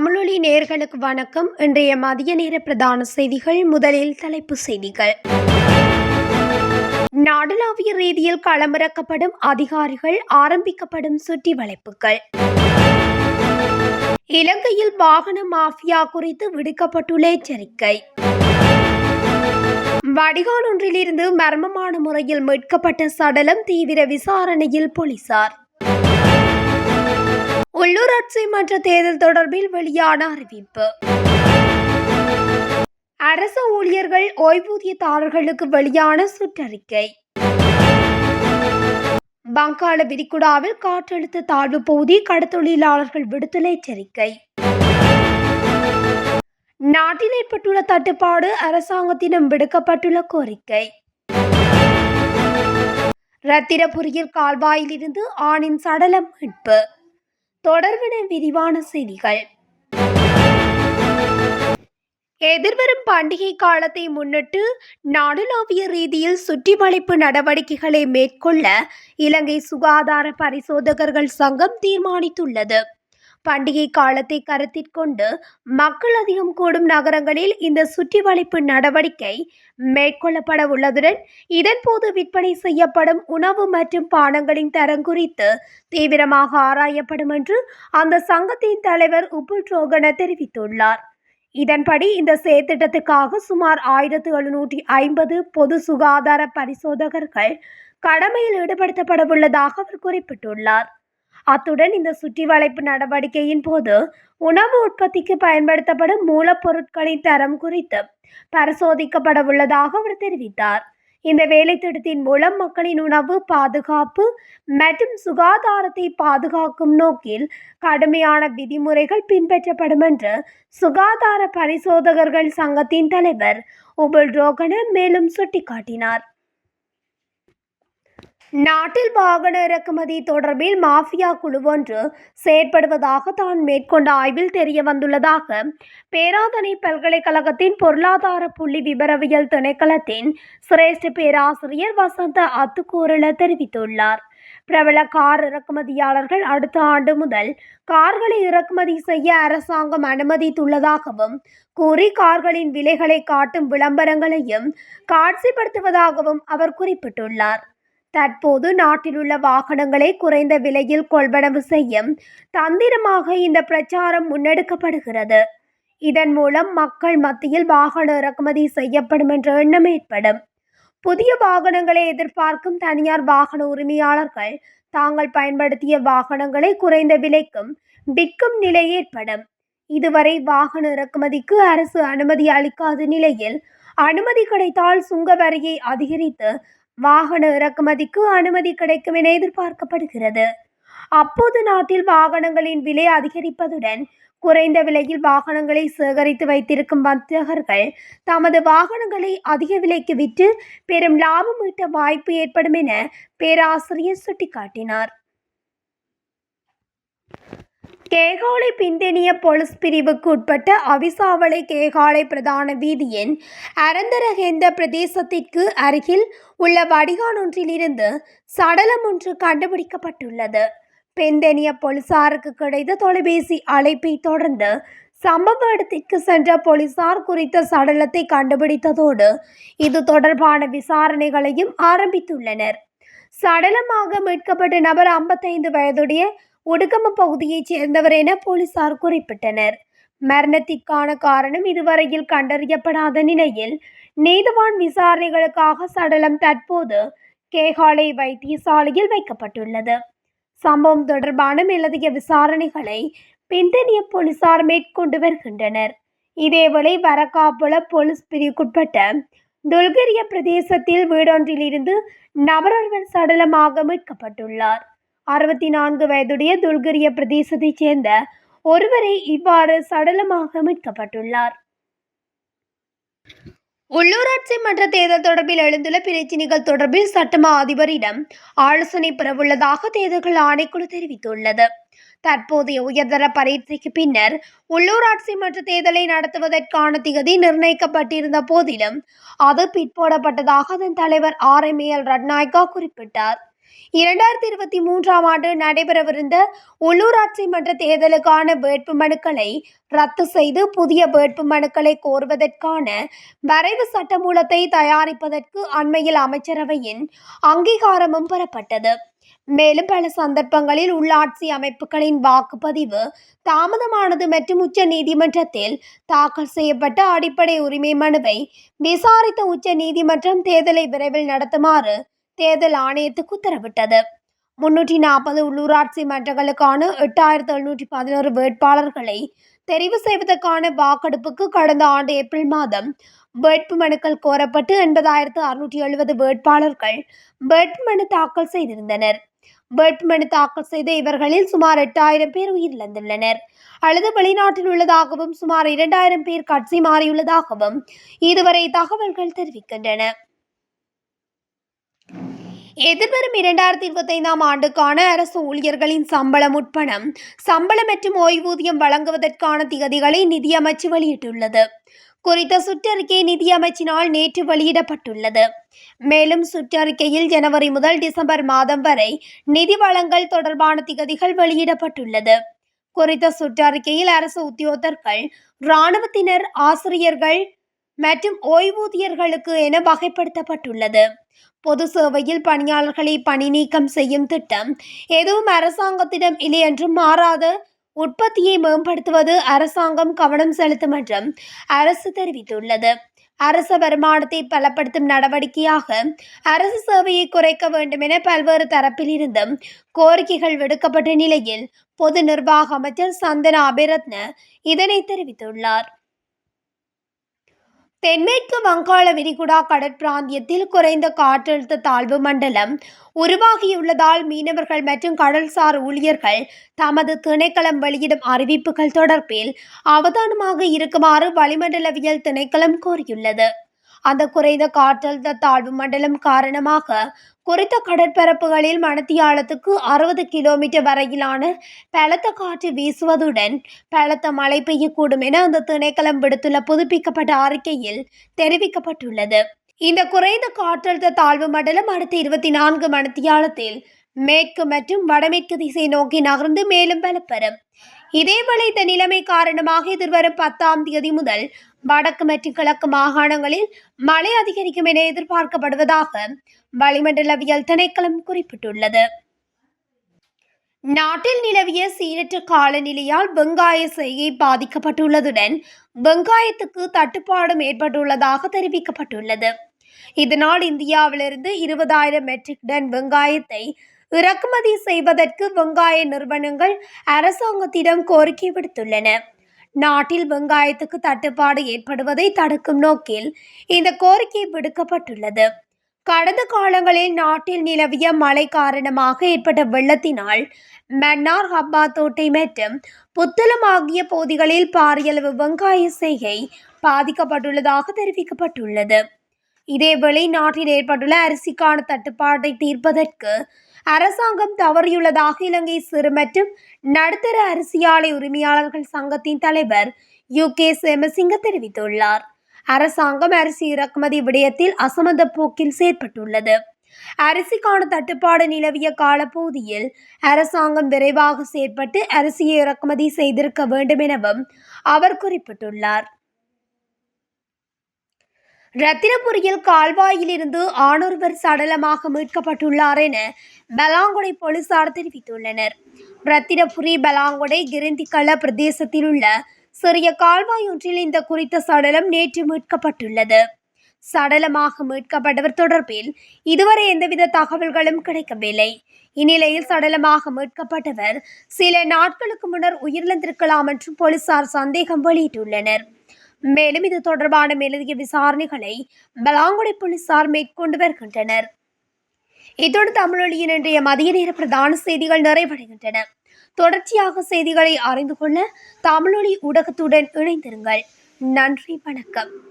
தமிழொலி நேர்களுக்கு வணக்கம். இன்றைய மதிய நேர பிரதான செய்திகள் முதலில் தலைப்பு செய்திகள். நாடளாவிய ரீதியில் களமிறக்கப்படும் அதிகாரிகள் ஆரம்பிக்கப்படும் சுற்றி வளைப்புகள். இலங்கையில் வாகன மாஃபியா குறித்து விடுக்கப்பட்டுள்ள எச்சரிக்கை. வடிகால் ஒன்றிலிருந்து மர்மமான முறையில் மீட்கப்பட்ட சடலம் தீவிர விசாரணையில் போலீசார். உள்ளூராட்சி மன்ற தேர்தல் தொடர்பில் வெளியான அறிவிப்பு. அரசு ஊழியர்கள் ஓய்வூதியதாரர்களுக்கு வெளியான சுற்றறிக்கை. வங்காள விரிகுடாவில் காற்றழுத்த தாழ்வு பகுதி கடத்தொழிலாளர்கள் விடுதலை எச்சரிக்கை. நாட்டில் ஏற்பட்டுள்ள தட்டுப்பாடு அரசாங்கத்திடம் விடுக்கப்பட்டுள்ள கோரிக்கை. ரத்திரபுரியில் கால்வாயிலிருந்து ஆணின் சடலம் மீட்பு. தொடர்பின விரிவான செய்திகள். எதிர்வரும் பண்டிகை காலத்தை முன்னிட்டு நாடுலாவிய ரீதியில் சுற்றி வளைப்பு நடவடிக்கைகளை மேற்கொள்ள இலங்கை சுகாதார பரிசோதகர்கள் சங்கம் தீர்மானித்துள்ளது. பண்டிகை காலத்தை கருத்தில் கொண்டு மக்கள் அதிகம் கூடும் நகரங்களில் இந்த சுற்றி வளைப்பு நடவடிக்கை மேற்கொள்ளப்பட உள்ளதுடன் இதன்போது விற்பனை செய்யப்படும் உணவு மற்றும் பானங்களின் தரம் குறித்து தீவிரமாக ஆராயப்படும் என்று அந்த சங்கத்தின் தலைவர் உப்புல் ரோகன தெரிவித்துள்ளார். இதன்படி இந்த செயற்திட்டத்துக்காக சுமார் ஆயிரத்து எழுநூற்றி ஐம்பது பொது சுகாதார பரிசோதகர்கள் கடமையில் ஈடுபடுத்தப்பட உள்ளதாக அவர் குறிப்பிட்டுள்ளார். அத்துடன் இந்த சுற்றி வளைப்பு நடவடிக்கையின் போது உணவு உற்பத்திக்கு பயன்படுத்தப்படும் மூலப்பொருட்களின் தரம் குறித்து பரிசோதிக்கப்பட உள்ளதாக அவர் தெரிவித்தார். இந்த வேலை திட்டத்தின் மூலம் மக்களின் உணவு பாதுகாப்பு மற்றும் சுகாதாரத்தை பாதுகாக்கும் நோக்கில் கடுமையான விதிமுறைகள் பின்பற்றப்படும் என்று சுகாதார பரிசோதகர்கள் சங்கத்தின் தலைவர் உபுல் ரோகன மேலும் சுட்டிக்காட்டினார். நாட்டில் வாகன இறக்குமதி தொடர்பில் மாஃபியா குழு ஒன்று செயற்படுவதாக தான் மேற்கொண்ட ஆய்வில் தெரிய வந்துள்ளதாக பேராதனை பல்கலைக்கழகத்தின் பொருளாதார புள்ளி விபரவியல் திணைக்களத்தின் சிரேஷ்ட பேராசிரியர் வசந்த அத்துக்கூரல தெரிவித்துள்ளார். பிரபல கார் இறக்குமதியாளர்கள் அடுத்த ஆண்டு முதல் கார்களை இறக்குமதி செய்ய அரசாங்கம் அனுமதித்துள்ளதாகவும் கூறி கார்களின் விலைகளை காட்டும் விளம்பரங்களையும் காட்சிப்படுத்துவதாகவும் அவர் குறிப்பிட்டுள்ளார். தற்போது நாட்டிலுள்ள வாகனங்களை குறைந்த விலையில் கொள்வனவு செய்யும் தந்திரமாக இந்த பிரச்சாரம் முன்னெடுக்கப்படுகிறது. இதன் மூலம் மக்கள் மத்தியில் வாகன இறக்குமதி செய்யப்படும் என்ற எண்ணம் ஏற்படும். புதிய வாகனங்களை எதிர்பார்க்கும் தனியார் வாகன உரிமையாளர்கள் தாங்கள் பயன்படுத்திய வாகனங்களை குறைந்த விலைக்கும் விற்கும் நிலை ஏற்படும். இதுவரை வாகன இறக்குமதிக்கு அரசு அனுமதி அளிக்காத நிலையில் அனுமதி கிடைத்தால் சுங்க வரியை அதிகரித்து வாகன இறக்குமதிக்கு அனுமதி கிடைக்கும் என எதிர்பார்க்கப்படுகிறது. அப்போது நாட்டில் வாகனங்களின் விலை அதிகரிப்பதுடன் குறைந்த விலையில் வாகனங்களை சேகரித்து வைத்திருக்கும் வர்த்தகர்கள் தமது வாகனங்களை அதிக விலைக்கு விற்று பெரும் லாபம் ஈட்ட வாய்ப்பு ஏற்படும் என பேராசிரியர் சுட்டிக்காட்டினார். கேகாலை பிந்தினிய போலீஸ் பிரிவுக்கு உட்பட்ட அவிசாவளை கேகாலை பிரதான வீதியின் அரந்தரகேந்த பிரதேசத்திற்கு அருகில் உள்ள வடிகானொன்றிலிருந்து சடலம் ஒன்று கண்டுபிடிக்கப்பட்டுள்ளது. பெந்தெனிய போலீசாருக்கு கிடைத்த தொலைபேசி அழைப்பை தொடர்ந்து சம்பவ இடத்திற்கு சென்ற போலீசார் குறித்த சடலத்தை கண்டுபிடித்ததோடு இது தொடர்பான விசாரணைகளையும் ஆரம்பித்துள்ளனர். சடலமாக மீட்கப்பட்ட நபர் ஐம்பத்தைந்து வயதுடைய ஒடுக்கம பகுதியைச் சேர்ந்தவர் என போலீசார் குறிப்பிட்டனர். மரணத்திற்கான காரணம் இதுவரையில் கண்டறியப்படாத நிலையில் நீதவான் விசாரணைகளுக்காக சடலம் தற்போது கேகாலை வைத்தியசாலையில் வைக்கப்பட்டுள்ளது. சம்பவம் தொடர்பான மேலதிக விசாரணைகளை பிந்தனிய போலீசார் மேற்கொண்டு வருகின்றனர். இதேவேளை வரக்காப்புல போலீஸ் பிரிவுக்குட்பட்ட துல்கரிய பிரதேசத்தில் வீடொன்றிலிருந்து நபரொருவர் சடலமாக மீட்கப்பட்டுள்ளார். அறுபத்தி நான்கு வயதுடைய துல்கரிய பிரதேசத்தைச் சேர்ந்த ஒருவரை இவ்வாறு சடலமாக மீட்கப்பட்டுள்ளார். உள்ளூராட்சி மன்ற தேர்தல் தொடர்பில் எழுந்துள்ள பிரச்சினைகள் தொடர்பில் சட்டமா அதிபரிடம் ஆலோசனை பெறவுள்ளதாக தேர்தல்கள் ஆணைக்குழு தெரிவித்துள்ளது. தற்போதைய உயர்தர பரீட்சைக்கு பின்னர் உள்ளூராட்சி மன்ற தேர்தலை நடத்துவதற்கான திகதி நிர்ணயிக்கப்பட்டிருந்த போதிலும் அது பிற்போடப்பட்டதாக அதன் தலைவர் ஆர் எம் எல் ரட்நாயக்கா குறிப்பிட்டார். இரண்டாயிரத்தி இருபத்தி மூன்றாம் ஆண்டு நடைபெறவிருந்த உள்ளூராட்சி மன்ற தேர்தலுக்கான வேட்பு மனுக்களை ரத்து செய்து புதிய வேட்பு மனுக்களை கோருவதற்கான வரைவு சட்டமூலத்தை தயாரிப்பதற்கு அண்மையில் அமைச்சரவையின் அங்கீகாரமும் பெறப்பட்டது. மேலும் பல சந்தர்ப்பங்களில் உள்ளாட்சி அமைப்புகளின் வாக்குப்பதிவு தாமதமானது மற்றும் உச்ச நீதிமன்றத்தில் தாக்கல் செய்யப்பட்ட அடிப்படை உரிமை மனுவை விசாரித்த உச்ச நீதிமன்றம் தேர்தலை விரைவில் நடத்துமாறு தேர்தல் ஆணையத்துக்கு உத்தரவிட்டது. முன்னூற்றி நாற்பது உள்ளூராட்சி மன்றங்களுக்கான எட்டாயிரத்து எழுநூற்றி பதினோரு வேட்பாளர்களை தெரிவு செய்வதற்கான வாக்கெடுப்புக்கு கடந்த ஆண்டு ஏப்ரல் மாதம் வேட்பு மனுக்கள் கோரப்பட்டு எண்பதாயிரத்து அறுநூற்றி எழுபது வேட்பாளர்கள் வேட்புமனு தாக்கல் செய்திருந்தனர். வேட்புமனு தாக்கல் செய்த இவர்களில் சுமார் எட்டாயிரம் பேர் உயிரிழந்துள்ளனர். அல்லது வெளிநாட்டில் உள்ளதாகவும் சுமார் இரண்டாயிரம் பேர் கட்சி மாறியுள்ளதாகவும் இதுவரை தகவல்கள் தெரிவிக்கின்றன. எதிர்வரும் இரண்டாயிரத்தி இருபத்தைந்தாம் ஆண்டுக்கான அரசு ஊழியர்களின் சம்பளம் உட்பணம் சம்பளம் மற்றும் ஓய்வூதியம் வழங்குவதற்கான திகதிகளை நிதியமைச்சு வெளியிட்டுள்ளது. குறித்த சுற்றறிக்கை நிதியமைச்சினால் நேற்று வெளியிடப்பட்டுள்ளது. மேலும் சுற்றறிக்கையில் ஜனவரி முதல் டிசம்பர் மாதம் வரை நிதி வழங்கல் தொடர்பான திகதிகள் வெளியிடப்பட்டுள்ளது. குறித்த சுற்றறிக்கையில் அரசு உத்தியோகத்தர்கள் இராணுவத்தினர் ஆசிரியர்கள் மற்றும் ஓய்வூதியர்களுக்கு என வகைப்படுத்தப்பட்டுள்ளது. பொது சேவையில் பணியாளர்களை பணி நீக்கம் செய்யும் திட்டம் எதுவும் அரசாங்கத்திடம் இல்லை என்றும் மாறாத. உற்பத்தியை மேம்படுத்துவது அரசாங்கம் கவனம் செலுத்தும் என்றும் அரசு தெரிவித்துள்ளது. அரச வருமானத்தை பலப்படுத்தும் நடவடிக்கையாக அரசு சேவையை குறைக்க வேண்டும் என பல்வேறு தரப்பிலிருந்தும் கோரிக்கைகள் விடுக்கப்பட்ட நிலையில் பொது நிர்வாக அமைச்சர் சந்தன அபிரத்ன இதனை தெரிவித்துள்ளார். தென்மேற்கு வங்காள விரிகுடா கடற்பிராந்தியத்தில் குறைந்த காற்றழுத்த தாழ்வு மண்டலம் உருவாகியுள்ளதால் மீனவர்கள் மற்றும் கடல்சார் ஊழியர்கள் தமது திணைக்களம் வெளியிடும் அறிவிப்புகள் தொடர்பில் அவதானமாக இருக்குமாறு வளிமண்டலவியல் திணைக்களம் கோரியுள்ளது. அந்த குறைந்த காற்றழுத்த தாழ்வு மண்டலம் காரணமாக குறித்த கடற்பரப்புகளில் மணத்தியாலத்துக்கு அறுபது கிலோமீட்டர் வரையிலான பலத்த காற்று வீசுவதுடன் பலத்த மழை பெய்யக்கூடும் என அந்த திணைக்களம் விடுத்துள்ள புதுப்பிக்கப்பட்ட அறிக்கையில் தெரிவிக்கப்பட்டுள்ளது. இந்த குறைந்த காற்றழுத்த தாழ்வு மண்டலம் அடுத்த இருபத்தி நான்கு மணித்தியாலத்தில் மேற்கு மற்றும் வடமேற்கு திசை நோக்கி நகர்ந்து மேலும் பலப்பெறும் இதேவேளை இந்த நிலைமை காரணமாக எதிர்வரும் பத்தாம் தேதி முதல் வடக்கு மற்றும் கிழக்கு மாகாணங்களில் மழை அதிகரிக்கும் என எதிர்பார்க்கப்படுவதாக வளிமண்டலவியல் திணைக்களம் குறிப்பிட்டுள்ளது. நாட்டில் நிலவிய சீரற்ற காலநிலையால் வெங்காய செய்கை பாதிக்கப்பட்டுள்ளதுடன் வெங்காயத்துக்கு தட்டுப்பாடும் ஏற்பட்டுள்ளதாக தெரிவிக்கப்பட்டுள்ளது. இதனால் இந்தியாவிலிருந்து இருபதாயிரம் மெட்ரிக் டன் வெங்காயத்தை இறக்குமதி செய்வதற்கு வெங்காய நிறுவனங்கள் அரசாங்கத்திடம் கோரிக்கை விடுத்துள்ளன. நாட்டில் வெங்காயத்துக்கு தட்டுப்பாடு ஏற்படுவதை தடுக்கும் நோக்கில் இந்த கோரிக்கை விடுக்கப்பட்டுள்ளது. கடந்த காலங்களில் நாட்டில் நிலவிய மழை காரணமாக ஏற்பட்ட வெள்ளத்தினால் மன்னார் ஹப்பாத்தோட்டை மற்றும் புத்தளம் ஆகிய பகுதிகளில் பாரியளவு வெங்காய செய்கை பாதிக்கப்பட்டுள்ளதாக தெரிவிக்கப்பட்டுள்ளது. இதேவேளை நாட்டில் ஏற்பட்டுள்ள அரிசிக்கான தட்டுப்பாட்டை தீர்ப்பதற்கு அரசாங்கம் தவறியுள்ளதாக இலங்கை சிறு மற்றும் நடுத்தர அரசியாலை உரிமையாளர்கள் சங்கத்தின் தலைவர் யு. கே. சேமசிங்க தெரிவித்துள்ளார். அரசாங்கம் அரிசி இறக்குமதி விடயத்தில் அசமந்த போக்கில் செயற்பட்டுள்ளது. அரிசிக்கான தட்டுப்பாடு நிலவிய காலப்பகுதியில் அரசாங்கம் விரைவாக செயற்பட்டு அரிசியை இறக்குமதி செய்திருக்க வேண்டும் எனவும் அவர் குறிப்பிட்டுள்ளார். ரத்தினபுரியில் கால்வாயிலிருந்து ஆணொருவர் சடலமாக மீட்கப்பட்டுள்ளார் என பலாங்குடை போலீசார் தெரிவித்துள்ளனர். ரத்தினபுரி பலாங்குடை கிரிந்திகள பிரதேசத்தில் உள்ள சிறிய கால்வாய் ஒன்றில் இந்த குறித்த சடலம் நேற்று மீட்கப்பட்டுள்ளது. சடலமாக மீட்கப்பட்டவர் தொடர்பில் இதுவரை எந்தவித தகவல்களும் கிடைக்கவில்லை. இந்நிலையில் சடலமாக மீட்கப்பட்டவர் சில நாட்களுக்கு முன்னர் உயிரிழந்திருக்கலாம் என்றும் போலீசார் சந்தேகம் வெளியிட்டுள்ளனர். மேலும் இது தொடர்பான மேலதிக விசாரணைகளை பலாங்குடி போலீசார் மேற்கொண்டு வருகின்றனர். இத்தோடு தமிழொலியின் இன்றைய மதிய நேர பிரதான செய்திகள் நிறைவடைகின்றன. தொடர்ச்சியாக செய்திகளை அறிந்து கொள்ள தமிழொலி ஊடகத்துடன் இணைந்திருங்கள். நன்றி வணக்கம்.